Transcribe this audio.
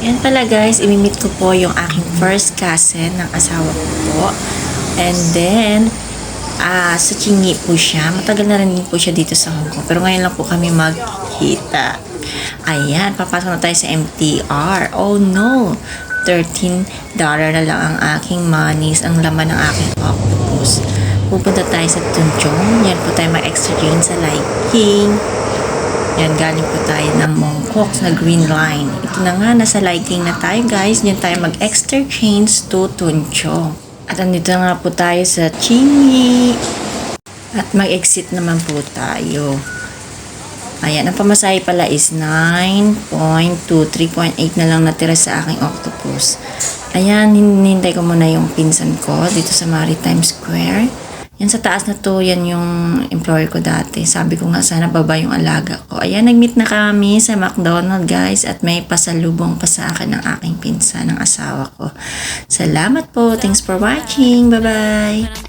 Yan pala guys, imimit ko po yung aking first cousin ng asawa ko po. And then, ah sa Chingi po siya. Matagal na rin po siya dito sa Hong Kong. Pero ngayon lang po kami magkita. Ayan, papasok na tayo sa MTR. Oh no! 13 dollar na lang ang aking monies, ang laman ng aking octopus. Pupunta tayo sa Tunchong. Yan po tayo mag-exchange sa Liking. Yan, galing po tayo ng Mongkok na Green Line. Ito na nga, nasa lighting na tayo guys. Yan tayo mag-exchange to Tunchong. At andito na nga po tayo sa Chingy. At mag-exit naman po tayo. Ayan, ang pamasahe pala is 9.2, 3.8 na lang natira sa aking octopus. Ayan, hinintay ko muna yung pinsan ko dito sa Maritime Square. Yan sa taas na to, yan yung employer ko dati. Sabi ko nga sana baba yung alaga ko. Ayan, nag-meet na kami sa McDonald guys at may pasalubong pa sa akin ng aking pinsan, ng asawa ko. Salamat po. Thanks for watching. Bye-bye.